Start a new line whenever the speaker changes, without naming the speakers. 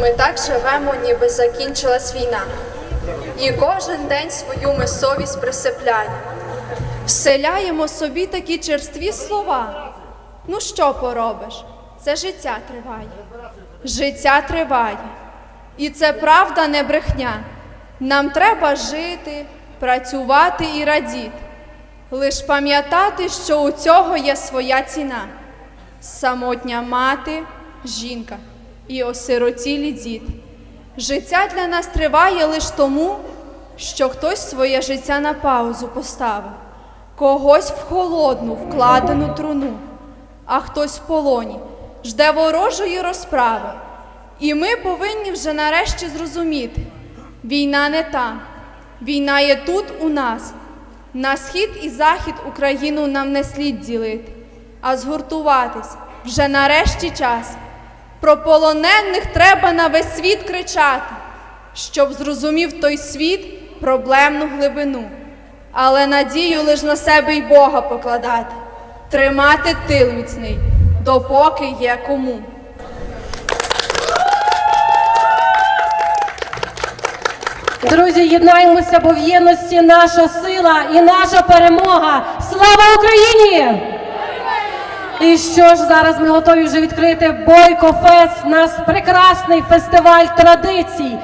Ми так живемо, ніби закінчилась війна. І кожен день свою ми совість присипляємо. Вселяємо собі такі черстві слова. Ну що поробиш? Це життя триває. Життя триває. І це правда, не брехня. Нам треба жити, працювати і радіти. Лиш пам'ятати, що у цього є своя ціна. Самотня мати, жінка і осиротілі діти. Життя для нас триває лише тому, що хтось своє життя на паузу поставив, когось в холодну вкладену труну, а хтось в полоні жде ворожої розправи. І ми повинні вже нарешті зрозуміти: війна не там, війна є тут у нас. На схід і захід Україну нам не слід ділити, а згуртуватись вже нарешті час. Про полонених треба на весь світ кричати, щоб зрозумів той світ проблемну глибину. Але надію лиш на себе й Бога покладати, тримати тил міцний, допоки є кому.
Друзі, єднаємося, бо в єдності наша сила і наша перемога. Слава Україні! І що ж зараз ми готові вже відкрити Бойко Фест, наш прекрасний фестиваль традицій.